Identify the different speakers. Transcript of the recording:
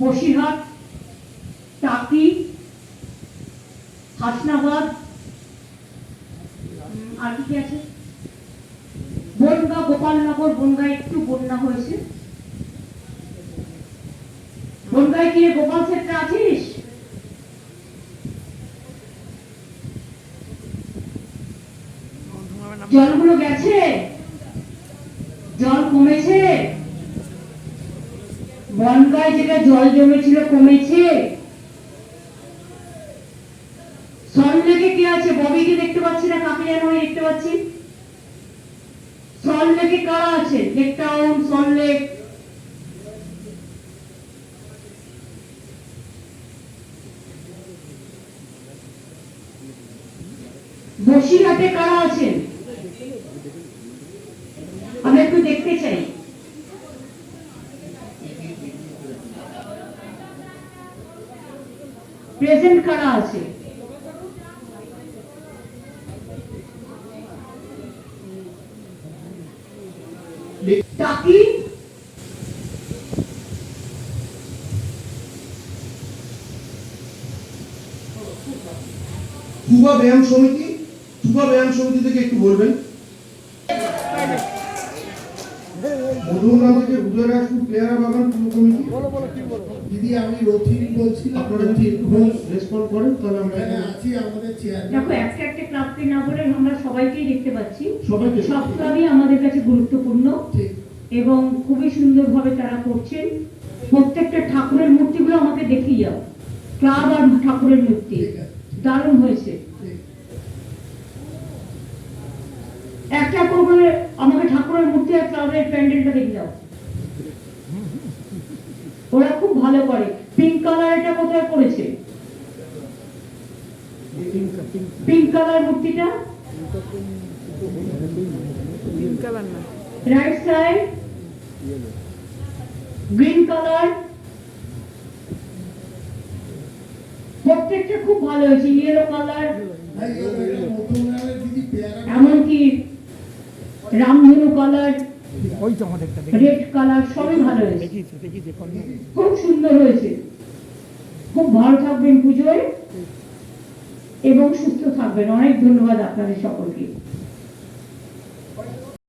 Speaker 1: বসিরহাট টাকি হাসনাবাদ আর কি আছে? বনগা গোপালনগর বনগায় একটু বন্যা হয়েছে। বনগায় রে, গোপাল সেটটা আছিস? জলগুলো গেছে জল কমেছে বনগায় যেটা জল জমেছিল কমেছে? সল্লেকে কি আছে? ববিকে দেখতে পাচ্ছি না কাকে যেন দেখতে পাচ্ছি। সল্লেকে কারা আছে? লেক টাউন সল্লেক বসিরহাটে কারা আছেন? আমি একটু দেখতে চাই। প্রেজেন্ট কারা আছে? টাকি
Speaker 2: তুবা ব্যায়াম সমিতি তুবা ব্যায়াম সমিতি থেকে একটু বলবেন। মধুমগ্রাম থেকে উদয়রাজপুর পেয়ারা বাগান পূর্ব কমিটি?
Speaker 3: দিদি আমি রথিন বলছিলাম
Speaker 2: আপনারা যদি একটু রেসপন্ড করেন তাহলে আমরা
Speaker 3: এখানে
Speaker 2: এখানে
Speaker 3: আছি আমাদের চেয়ারম্যান
Speaker 1: দেখো একটা একটা ক্লাবকে না বলে আমরা সবাইকেই দেখতে পাচ্ছি।
Speaker 2: সবাইকে
Speaker 1: সব ক্লাবই আমাদের কাছে গুরুত্বপূর্ণ। এবং খুবই সুন্দরভাবে তারা করছেন। প্রত্যেকটা ঠাকুরের মূর্তিগুলো আমাকে দেখিয়ে যাও। ক্লাব আর ঠাকুরের মূর্তি। দারুণ হয়েছে। একটা করে আমাকে ঠাকুরের আর ক্লাবের প্যান্ডেলটা দেখে যাও। ওরা খুব ভালো করে। পিঙ্ক কালার এটা কোথায় করেছে পিঙ্ক কালার মূর্তিটা? রাইট সাইড গ্রিন কালার প্রত্যেকটা খুব ভালো হয়েছে ইয়েলো কালার রামধনু কালার রেড কালার সবই ভালো হয়েছে। খুব সুন্দর হয়েছে। খুব ভালো থাকবেন পুজোয় এবং সুস্থ থাকবেন। অনেক ধন্যবাদ আপনাদের সকলকে।